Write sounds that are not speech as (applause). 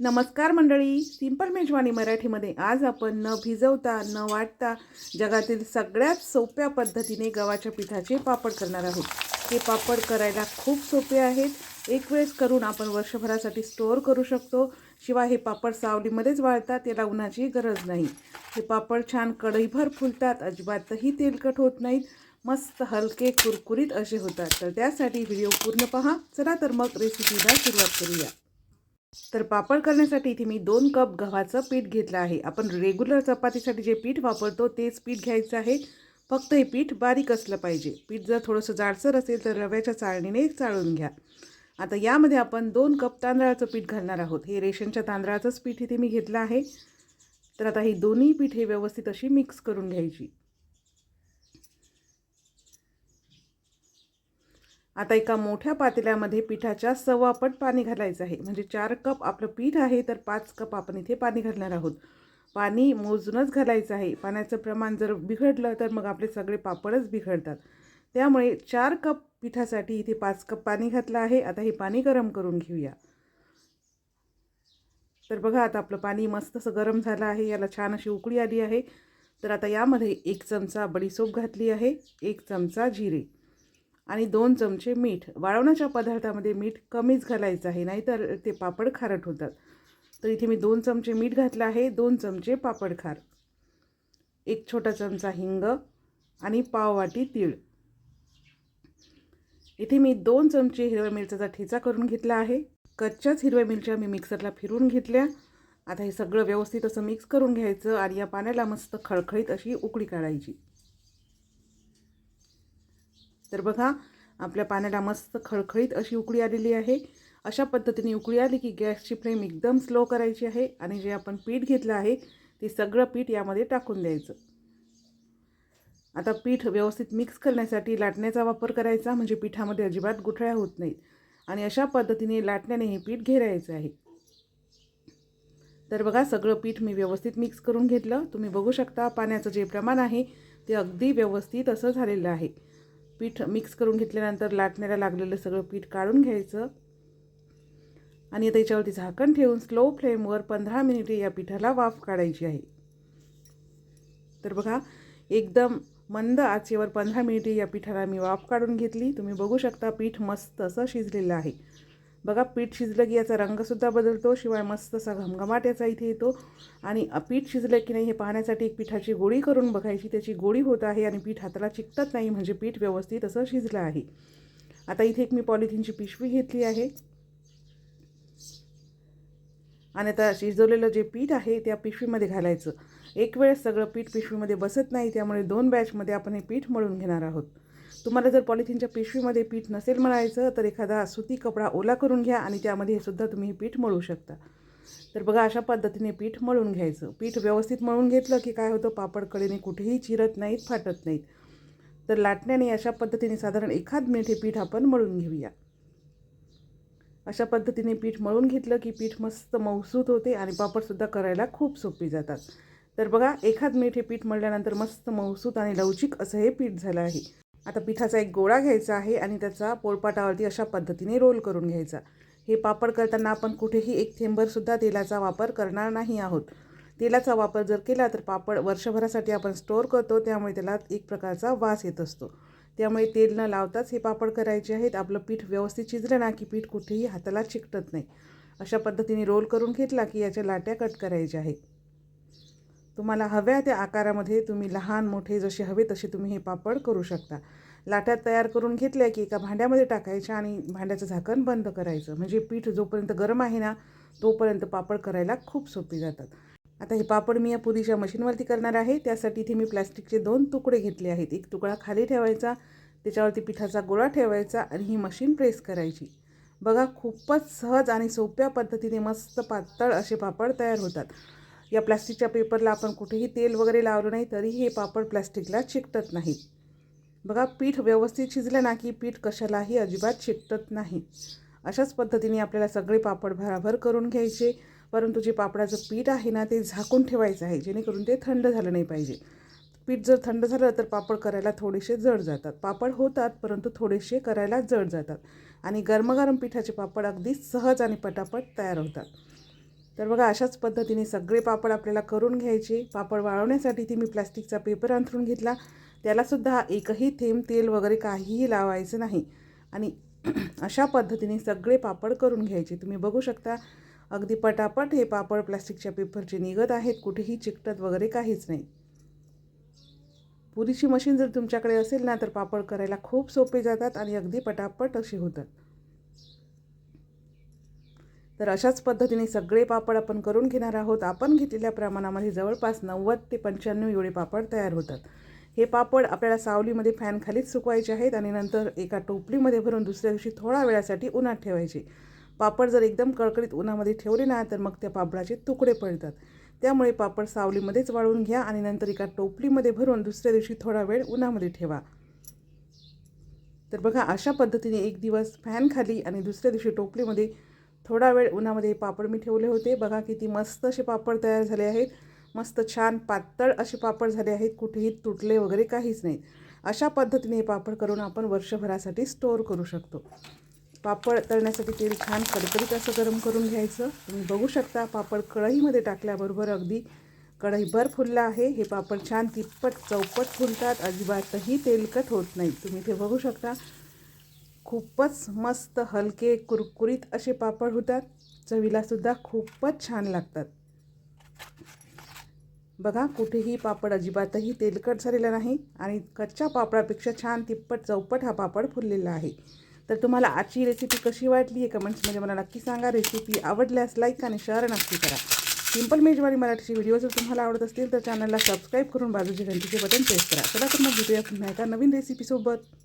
नमस्कार मंडळी सिंपल मेजवानी मराठीमध्ये आज आपण न भिजवता न वाटता जगातील सगळ्यात सोप्या पद्धतीने गव्हाच्या पिठाचे पापड करणार आहोत. हे पापड करायला खूप सोपे आहेत. एक वेळेस करून आपण वर्षभरासाठी स्टोअर करू शकतो. शिवाय हे पापड सावलीमध्येच वाळतात याला उन्हाची गरज नाही. हे पापड छान कढईभर फुलतात अजिबातही तेलकट होत नाहीत मस्त हलके कुरकुरीत असे होतात. तर त्यासाठी व्हिडिओ पूर्ण पहा. चला तर मग रेसिपीला सुरुवात करूया. तर पापड करण्यासाठी इथे मी दोन कप गव्हाचं पीठ घेतलं आहे. आपण रेग्युलर चपातीसाठी जे पीठ वापरतो तेच पीठ घ्यायचं आहे. फक्त हे पीठ बारीक असलं पाहिजे. पीठ जर थोडंसं जाडसर असेल तर रव्याच्या चाळणीने चाळून घ्या. आता यामध्ये आपण दोन कप तांदळाचं पीठ घालणार आहोत. हे रेशनच्या तांदळाचंच पीठ इथे मी घेतलं आहे. तर आता ही दोन्ही पीठ हे व्यवस्थित अशी मिक्स करून घ्यायची. आता एका मोठ्या पातेल्यामध्ये पिठाच्या सव्वापट पाणी घालायचं आहे. म्हणजे चार कप आपलं पीठ आहे तर पाच कप आपण इथे पाणी घालणार आहोत. पाणी मोजूनच घालायचं आहे. पाण्याचं प्रमाण जर बिघडलं तर मग आपले सगळे पापडच बिघडतात. त्यामुळे चार कप पिठासाठी इथे पाच कप पाणी घातलं आहे. आता हे पाणी गरम करून घेऊया. तर बघा आता आपलं पाणी मस्त असं गरम झालं आहे. याला छान अशी उकळी आली आहे. तर आता यामध्ये एक चमचा बडीसोप घातली आहे. एक चमचा जिरे. आणि दोन चमचे मीठ. वाळवण्याच्या पदार्थामध्ये मीठ कमीच घालायचं आहे नाहीतर ते पापड खारट होतात. तर इथे मी दोन चमचे मीठ घातलं आहे दोन चमचे पापड खार. एक छोटा चमचा हिंग आणि पाववाटी तीळ. इथे मी दोन चमचे हिरव्या मिरच्याचा ठेचा करून घेतला आहे. कच्च्याच हिरव्या मिरच्या मी मिक्सरला फिरून घेतल्या. आता हे सगळं व्यवस्थित असं मिक्स करून घ्यायचं आणि या पाण्याला मस्त खळखळीत अशी उकळी काढायची. तर बघा आपल्या पाण्याला मस्त खळखळीत अशी उकळी आलेली आहे. अशा पद्धतीने उकळी आली की गॅसची फ्लेम एकदम स्लो करायची आहे आणि जे आपण पीठ घेतलं आहे ते सगळं पीठ यामध्ये टाकून द्यायचं. आता पीठ व्यवस्थित मिक्स करण्यासाठी लाटण्याचा वापर करायचा म्हणजे पिठामध्ये अजिबात गुठळ्या होत नाहीत. आणि अशा पद्धतीने लाटण्याने हे पीठ घेरायचं आहे. तर बघा सगळं पीठ मी व्यवस्थित मिक्स करून घेतलं. तुम्ही बघू शकता पाण्याचं जे प्रमाण आहे ते अगदी व्यवस्थित असं झालेलं आहे. पीठ मिक्स करून घेतल्यानंतर लाटण्याला लागलेलं सगळं पीठ काढून घ्यायचं. आणि त्याच्यावरती झाकण ठेवून स्लो फ्लेमवर पंधरा मिनिटे या पिठाला वाफ काढायची आहे. तर बघा एकदम मंद आचेवर पंधरा मिनिटे या पिठाला मी वाफ काढून घेतली. तुम्ही बघू शकता पीठ मस्त असं शिजलेलं आहे. बघा पीठ शिजलं की याचा रंगसुद्धा बदलतो शिवाय मस्त असा घमघमाट याचा इथे येतो. आणि पीठ शिजलं की नाही हे पाहण्यासाठी एक पिठाची गोळी करून बघायची. त्याची गोळी होत आहे आणि पीठ हाताला चिकटत नाही म्हणजे पीठ व्यवस्थित असं शिजलं आहे. आता इथे एक मी पॉलिथिनची पिशवी घेतली आहे. आणि आता शिजवलेलं जे पीठ आहे त्या पिशवीमध्ये घालायचं. एक वेळेस सगळं पीठ पिशवीमध्ये बसत नाही त्यामुळे दोन बॅचमध्ये आपण हे पीठ मळून घेणार आहोत. तुम्हाला जर पॉलिथिनच्या पिशवीमध्ये पीठ नसेल मळायचं तर एखादा सुती कपडा ओला करून घ्या आणि त्यामध्ये सुद्धा तुम्ही हे पीठ मळू शकता. तर बघा अशा पद्धतीने पीठ मळून घ्यायचं. पीठ व्यवस्थित मळून घेतलं की काय होतं? पापड कडेने कुठेही चिरत नाहीत फाटत नाहीत. तर लाटण्याने अशा पद्धतीने साधारण एखाद मिनिट हे पीठ आपण मळून घेऊया. अशा पद्धतीने पीठ मळून घेतलं की पीठ मस्त मौसूत होते आणि पापडसुद्धा करायला खूप सोपी जातात. तर बघा एखाद मिनिट हे पीठ मळल्यानंतर मस्त मौसूत आणि लवचिक असं हे पीठ झालं आहे. आता पिठाचा एक गोळा घ्यायचा आहे आणि त्याचा पोळपाटावरती अशा पद्धतीने रोल करून घ्यायचा. हे पापड करताना आपण कुठेही एक थेंबरसुद्धा तेलाचा वापर करणार नाही आहोत. तेलाचा वापर जर केला तर पापड वर्षभरासाठी आपण स्टोअर करतो त्यामुळे त्याला एक प्रकारचा वास येत असतो. त्यामुळे तेल न लावताच हे पापड करायचे आहेत. आपलं पीठ व्यवस्थित शिजलं ना की पीठ कुठेही हाताला चिकटत नाही. अशा पद्धतीने रोल करून घेतला की याच्या लाट्या कट करायच्या आहेत. तुम्हाला हव्या त्या आकारामध्ये तुम्ही लहान मोठे जसे हवे तसे तुम्ही हे पापड करू शकता. लाट्या तयार करून घेतल्या की एका भांड्यामध्ये टाकायच्या आणि भांड्याचं झाकण बंद करायचं. म्हणजे पीठ जोपर्यंत गरम आहे ना तोपर्यंत पापड करायला खूप सोपी जातात. आता हे पापड मी या पुरीच्या मशीनवरती करणार आहे. त्यासाठी इथे मी प्लॅस्टिकचे दोन तुकडे घेतले आहेत. एक तुकडा खाली ठेवायचा त्याच्यावरती पिठाचा गोळा ठेवायचा आणि ही मशीन प्रेस करायची. बघा खूपच सहज आणि सोप्या पद्धतीने मस्त पातळ असे पापड तयार होतात. या प्लास्टिकच्या पेपरला आपण कुठेही तेल वगैरे लावलं नाही तरी हे पापड प्लास्टिकला चिकटत नाहीत बघा पीठ व्यवस्थित शिजलं ना की पीठ कशालाही अजिबात चिकटत नाही. अशाच पद्धतीने आपल्याला सगळे पापड भराभर करून घ्यायचे. परंतु जे पापडाचं पीठ आहे ना ते झाकून ठेवायचं आहे जेणेकरून ते थंड झालं नाही पाहिजे. पीठ जर थंड झालं तर पापड करायला थोडेसे जड जातात. पापड होतात परंतु थोडेसे करायला जड जातात. आणि गरमागरम पिठाचे पापड अगदी सहज आणि पटापट तयार होतात. तर बघा अशाच पद्धतीने सगळे पापड आपल्याला करून घ्यायचे. पापड वाळवण्यासाठी ती मी प्लास्टिकचा पेपर अंथरून घेतला. त्यालासुद्धा एकही थेंब तेल वगैरे काहीही लावायचं नाही. आणि (clears throat) अशा पद्धतीने सगळे पापड करून घ्यायचे. तुम्ही बघू शकता अगदी पटापट हे पापड प्लास्टिकच्या पेपरचे निघत आहेत. कुठेही चिकटत वगैरे काहीच नाही. पुरीची मशीन जर तुमच्याकडे असेल ना तर पापड करायला खूप सोपे जातात आणि अगदी पटापट असे होतात. तर अशाच पद्धतीने सगळे पापड आपण करून घेणार आहोत. आपण घेतलेल्या प्रमाणामध्ये जवळपास नव्वद ते पंच्याण्णव एवढे पापड तयार होतात. हे पापड आपल्याला सावलीमध्ये फॅनखालीच सुकवायचे आहेत आणि नंतर एका टोपलीमध्ये भरून दुसऱ्या दिवशी थोडा वेळासाठी उन्हात ठेवायचे. पापड जर एकदम कळकळीत उन्हामध्ये ठेवले ना तर मग त्या पापडाचे तुकडे पडतात. त्यामुळे पापड सावलीमध्येच वाळून घ्या आणि नंतर एका टोपलीमध्ये भरून दुसऱ्या दिवशी थोडा वेळ उन्हामध्ये ठेवा. तर बघा अशा पद्धतीने एक दिवस फॅन खाली आणि दुसऱ्या दिवशी टोपलीमध्ये थोडा वेळ उन्हामध्ये पापड मी ठेवले होते. बघा किती मस्त असे पापड तयार झाले आहेत. मस्त छान पातळ असे पापड झाले आहेत. कुठेही तुटले वगैरे काहीच नाही अशा पद्धतीने हे पापड करून आपण वर्षभरासाठी स्टोअर करू शकतो. पापड तळण्यासाठी तेल छान कडकडीत असं गरम करून घ्यायचं. तुम्ही बघू शकता पापड कढईमध्ये टाकल्याबरोबर अगदी कढईभर फुलला आहे. हे पापड छान तिप्पट चौपट फुलतात. अजिबातही तेलकट होत नाही. तुम्ही ते बघू शकता. खूपच मस्त हलके कुरकुरीत असे पापड होतात. चवीलासुद्धा खूपच छान लागतात. बघा कुठेही पापड अजिबातही तेलकट झालेला नाही आणि कच्च्या पापडापेक्षा छान तिप्पट चौपट हा पापड फुललेला आहे. तर तुम्हाला आजची रेसिपी कशी वाटली आहे कमेंट्समध्ये मला नक्की सांगा. रेसिपी आवडल्यास लाईक आणि शेअर नक्की करा. सिंपल मेजवानी मराठीचे व्हिडिओ जर तुम्हाला आवडत असतील तर चॅनलला सबस्क्राईब करून बाजूचे घंटीचे बटन प्रेस करा. चला तर मग भेटूया पुन्हा एका नवीन रेसिपीसोबत